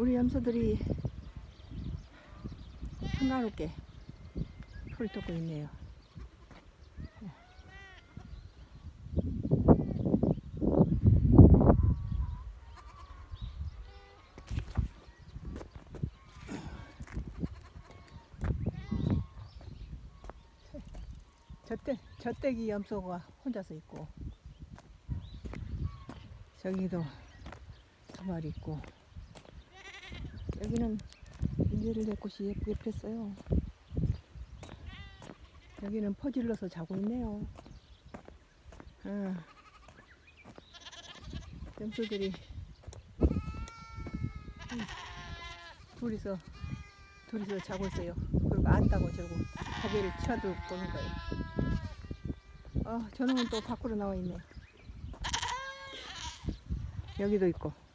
우리 염소들이 평화롭게 풀 뜯고 있네요. 저때 저때기 염소가 혼자서 있고 저기도 두 마리 있고 여기는 인제를 내 꽃이 예쁘게 폈어요. 여기는 퍼질러서 자고 있네요. 아, 염소들이 음, 둘이서 둘이서 자고 있어요. 그리고 안다고 저러고 고개를 쳐도 보는 거예요. 아, 저놈은 또 밖으로 나와 있네. 여기도 있고.